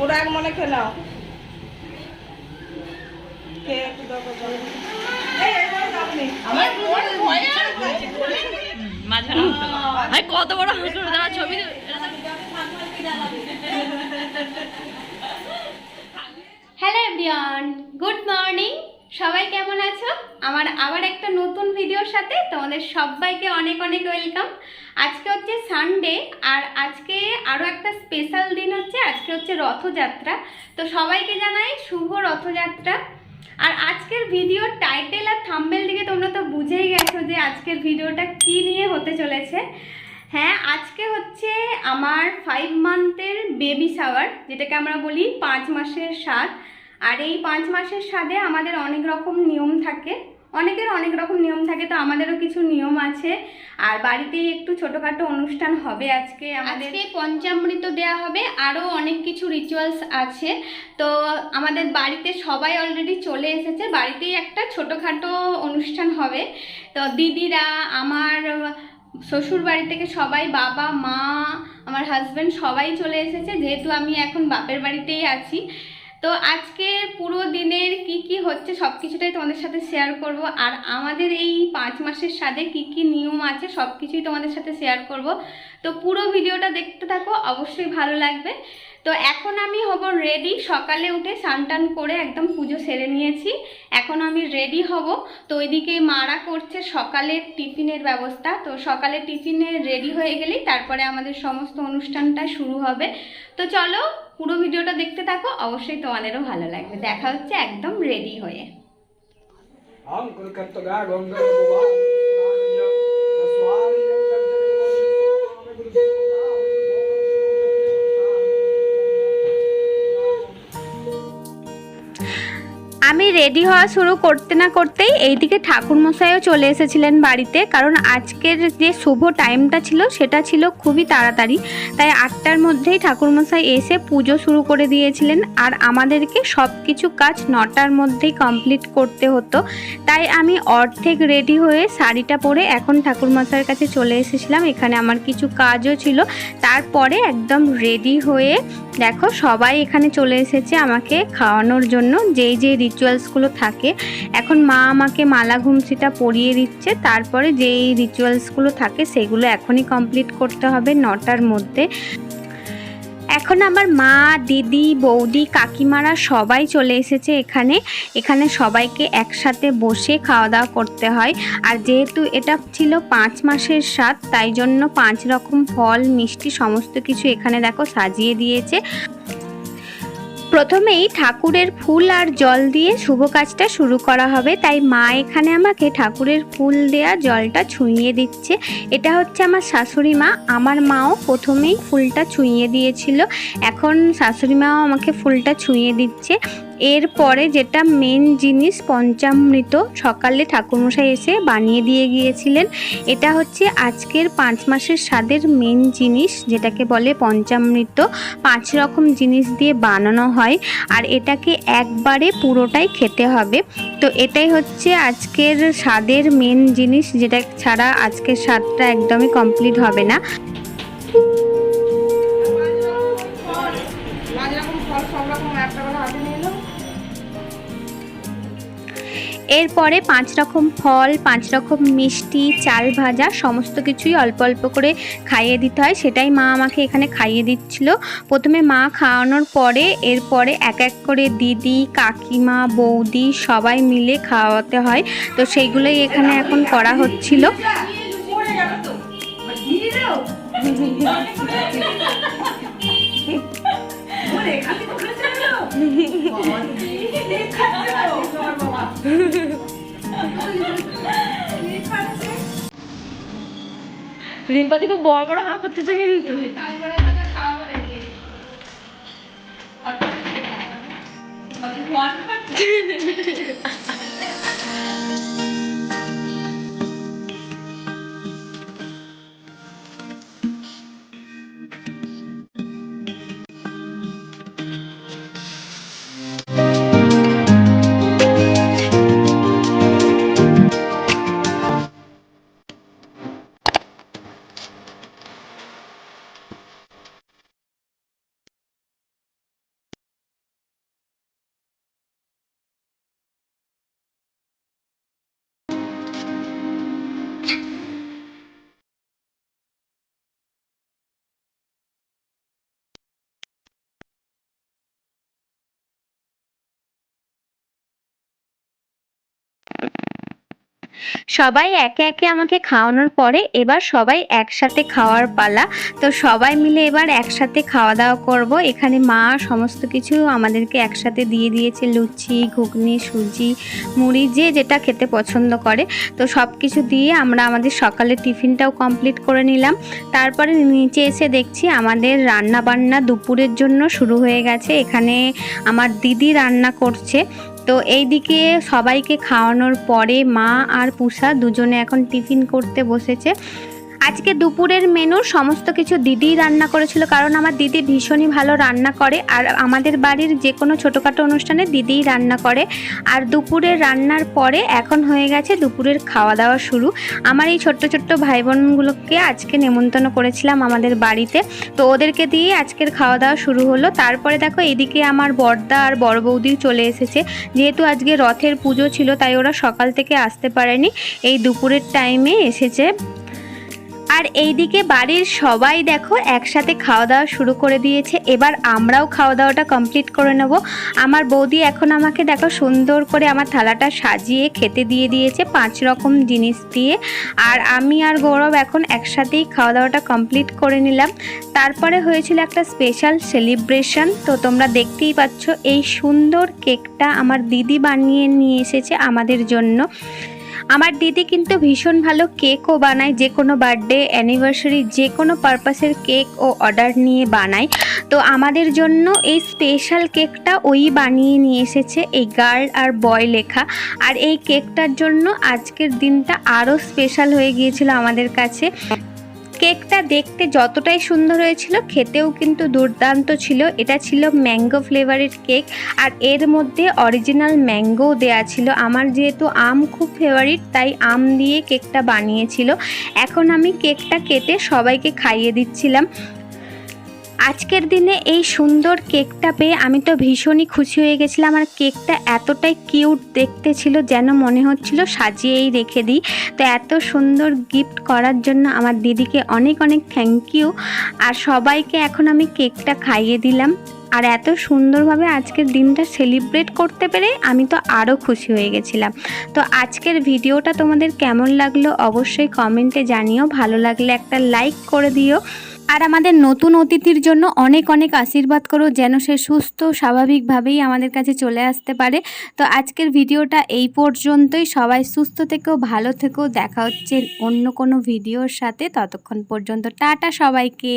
পুরো এক মনে খেয়ে নাও। কত বড় ছবি হ্যালো এভরিওয়ান গুড মর্নিং। সবাই কেমন আছো? আমার আবার একটা নতুন ভিডিওর সাথে তোমাদের সবাইকে অনেক অনেক ওয়েলকাম। আজকে হচ্ছে সানডে আর আজকে আরও একটা স্পেশাল দিন হচ্ছে, আজকে হচ্ছে রথযাত্রা। তো সবাইকে জানাই শুভ রথযাত্রা। আর আজকের ভিডিওর টাইটেল আর থাম্বেল দিকে তোমরা তো বুঝেই গেছো যে আজকের ভিডিওটা কি নিয়ে হতে চলেছে। হ্যাঁ আজকে হচ্ছে আমার ফাইভ মান্থের বেবি শাওয়ার যেটাকে আমরা বলি পাঁচ মাসের স্বাদ আর এই পাঁচ মাসের স্বাদে আমাদের অনেক রকম নিয়ম থাকে। অনেকের অনেক রকম নিয়ম থাকে, তো আমাদেরও কিছু নিয়ম আছে। আর বাড়িতেই একটু ছোটোখাটো অনুষ্ঠান হবে আজকে আমাদের। পঞ্চামৃত দেওয়া হবে, আরও অনেক কিছু রিচুয়ালস আছে। তো আমাদের বাড়িতে সবাই অলরেডি চলে এসেছে, বাড়িতেই একটা ছোটোখাটো অনুষ্ঠান হবে। তো দিদিরা, আমার শ্বশুর বাড়ি থেকে সবাই বাবা, মা, আমার হাজব্যান্ড সবাই চলে এসেছে, যেহেতু আমি এখন বাপের বাড়িতেই আছি। তো আজকে পুরো দিনের কি কি হচ্ছে সব কিছুটাই তোমাদের সাথে শেয়ার করব। আর আমাদের এই পাঁচ মাসের সাথে কি কি নিয়ম আছে সব কিছুই তোমাদের সাথে শেয়ার করব। তো পুরো ভিডিওটা দেখতে থাকো, অবশ্যই ভালো লাগবে। তো এখন আমি হব রেডি সকালে উঠে স্নান করে একদম পুজো সেরে নিয়েছি। এখন আমি রেডি হব। তো ওইদিকে মারা করছে সকালের টিফিনের ব্যবস্থা। তো সকালে টিফিনে রেডি হয়ে গেলেই তারপরে আমাদের সমস্ত অনুষ্ঠানটা শুরু হবে। তো চলো পুরো ভিডিওটা দেখতে থাকো, অবশ্যই তোমাদেরও ভালো লাগবে দেখা হচ্ছে একদম রেডি হয়ে Thank you. আমি রেডি হওয়া শুরু করতে না করতেই এইদিকে ঠাকুরমশাইও চলে এসেছিলেন বাড়িতে। কারণ আজকের যে শুভ টাইমটা ছিল, সেটা ছিল খুবই তাড়াতাড়ি। তাই আটটার মধ্যেই ঠাকুরমশাই এসে পুজো শুরু করে দিয়েছিলেন। আর আমাদেরকে সব কিছু কাজ নটার মধ্যেই কমপ্লিট করতে হতো। তাই আমি অর্ধেক রেডি হয়ে শাড়িটা পরে এখন ঠাকুরমশাইয়ের কাছে চলে এসেছিলাম। এখানে আমার কিছু কাজও ছিল। তারপরে একদম রেডি হয়ে দেখো সবাই এখানে চলে এসেছে আমাকে খাওয়ানোর জন্য। যেই যে রিচুয়ালসগুলো থাকে। এখন মা আমাকে মালা ঘুমসিটা পরিয়ে দিচ্ছে, তারপরে যেই রিচুয়ালসগুলো থাকে সেগুলো এখনই কমপ্লিট করতে হবে নটার মধ্যে। এখন আমার মা, দিদি, বৌদি, কাকিমারা সবাই চলে এসেছে এখানে। এখানে সবাইকে একসাথে বসে খাওয়া দাওয়া করতে হয়। আর যেহেতু এটা ছিল পাঁচ মাসের স্বাদ, তাই জন্য পাঁচ রকম ফল, মিষ্টি, সমস্ত কিছু এখানে দেখো সাজিয়ে দিয়েছে। প্রথমেই ঠাকুরের ফুল আর জল দিয়ে শুভ কাজটা শুরু করা হবে। তাই মা এখানে আমাকে ঠাকুরের ফুল দেয়া জলটা ছুঁইয়ে দিচ্ছে। এটা হচ্ছে আমার শাশুড়ি মা। আমার মাও প্রথমেই ফুলটা ছুঁইয়ে দিয়েছিল। এখন শাশুড়ি মাও আমাকে ফুলটা ছুঁইয়ে দিচ্ছে। এরপরে যেটা মেন জিনিস, পঞ্চামৃত সকালে ঠাকুরমশাই এসে বানিয়ে দিয়ে গিয়েছিলেন। এটা হচ্ছে আজকের পাঁচ মাসের স্বাদের মেন জিনিস, যেটাকে বলে পঞ্চামৃত। পাঁচ রকম জিনিস দিয়ে বানানো হয় আর এটাকে একবারে পুরোটাই খেতে হবে। তো এটাই হচ্ছে আজকের স্বাদের মেন জিনিস, যেটা ছাড়া আজকের স্বাদটা একদমই কমপ্লিট হবে না। এরপরে পাঁচ রকম ফল পাঁচ রকম মিষ্টি চাল ভাজা সমস্ত কিছুই অল্প অল্প করে খাইয়ে দিতে হয়। সেটাই মা আমাকে এখানে খাইয়ে দিচ্ছিল। প্রথমে মা খাওয়ানোর পরে এরপরে এক এক করে দিদি কাকিমা বৌদি সবাই মিলে খাওয়াতে হয়। তো সেইগুলোই এখানে এখন করা হচ্ছিল। তো। রিম্পাতি খুব বড় বড় হাঁ করতে চাই কিন্তু One. সবাই একে একে আমাকে খাওয়ানোর পরে এবার সবাই একসাথে খাওয়ার পালা। তো সবাই মিলে এবার একসাথে খাওয়া দাওয়া করব। এখানে মা সমস্ত কিছু আমাদেরকে একসাথে দিয়ে দিয়েছে। লুচি, ঘুগনি, সুজি, মুড়ি, যে যেটা খেতে পছন্দ করে। তো সব কিছু দিয়ে আমরা আমাদের সকালের টিফিনটাও কমপ্লিট করে নিলাম। তারপরে নিচে এসে দেখছি আমাদের রান্না বান্না দুপুরের জন্য শুরু হয়ে গেছে। এখানে আমার দিদি রান্না করছে। তো এই দিকে সবাইকে খাওয়ানোর পরে মা আর পুষা দুজনে এখন টিফিন করতে বসেছে। আজকে দুপুরের মেনু সমস্ত কিছু দিদিই রান্না করেছিল কারণ আমার দিদি ভীষণই ভালো রান্না করে আর আমাদের বাড়ির যে কোনো ছোটোখাটো অনুষ্ঠানে দিদিই রান্না করে। আর দুপুরের রান্নার পরে এখন হয়ে গেছে দুপুরের খাওয়া দাওয়া শুরু। আমার এই ছোট্ট ছোট্ট ভাই বোনগুলোকে আজকে নেমন্তন্ন করেছিলাম আমাদের বাড়িতে। তো ওদেরকে দিয়ে আজকের খাওয়া দাওয়া শুরু হলো। তারপরে দেখো এদিকে আমার বর্দা আর বড় বৌদিও চলে এসেছে। যেহেতু আজকে রথের পুজো ছিল তাই ওরা সকাল থেকে আসতে পারেনি। এই দুপুরের টাইমে এসেছে আর এইদিকে বাড়ির সবাই দেখো একসাথে খাওয়া দাওয়া শুরু করে দিয়েছে। এবার আমরাও খাওয়া দাওয়াটা কমপ্লিট করে নেব। আমার বৌদি এখন আমাকে দেখো সুন্দর করে আমার থালাটা সাজিয়ে খেতে দিয়ে দিয়েছে পাঁচ রকম জিনিস দিয়ে। আর আমি আর গৌরব এখন একসাথেই খাওয়া দাওয়াটা কমপ্লিট করে নিলাম। তারপরে হয়েছিল একটা স্পেশাল সেলিব্রেশন তো তোমরা দেখতেই পাচ্ছ এই সুন্দর কেকটা আমার দিদি বানিয়ে নিয়ে এসেছে আমাদের জন্য। আমার দিদি কিন্তু ভীষণ ভালো কেকও বানায়, যে কোনো বার্থডে অ্যানিভার্সারি যে কোনো পারপাসের কেক ও অর্ডার নিয়ে বানায়। তো আমাদের জন্য এই স্পেশাল কেকটা ওই বানিয়ে নিয়ে এসেছে, এই গার্ল আর বয় লেখা। আর এই কেকটার জন্য আজকের দিনটা আরও স্পেশাল হয়ে গিয়েছিল আমাদের কাছে। কেকটা দেখতে যতটাই সুন্দর হয়েছিল, খেতেও কিন্তু দুর্দান্ত ছিল। এটা ছিল ম্যাঙ্গো ফ্লেভারের কেক আর এর মধ্যে অরিজিনাল ম্যাঙ্গোও দেয়া ছিল। আমার যেহেতু আম খুব ফেভারিট, তাই আম দিয়ে কেকটা বানিয়েছিল। এখন আমি কেকটা কেটে সবাইকে খাইয়ে দিচ্ছিলাম। আজকের দিনে এই সুন্দর কেকটা পেয়ে আমি তো ভীষণই খুশি হয়ে গেছিলাম। আর কেকটা এতটাই কিউট দেখতে ছিল যেন মনে হচ্ছিল সাজিয়েই রেখে দিই। তো এত সুন্দর গিফট করার জন্য আমার দিদিকে অনেক অনেক থ্যাংক ইউ আর সবাইকে এখন আমি কেকটা খাইয়ে দিলাম। আর এত সুন্দরভাবে আজকের দিনটা সেলিব্রেট করতে পেরে আমি তো আরও খুশি হয়ে গেছিলাম। তো আজকের ভিডিওটা তোমাদের কেমন লাগল অবশ্যই কমেন্টে জানিও। ভালো লাগলে একটা লাইক করে দিও। আর আমাদের নতুন অতিথির জন্য অনেক অনেক আশীর্বাদ করো, যেন সে সুস্থ, স্বাভাবিকভাবেই আমাদের কাছে চলে আসতে পারে। তো আজকের ভিডিওটা এই পর্যন্তই। সবাই সুস্থ থেকেও ভালো থেকেও দেখা হচ্ছে অন্য কোনো ভিডিওর সাথে। ততক্ষণ পর্যন্ত টাটা সবাইকে।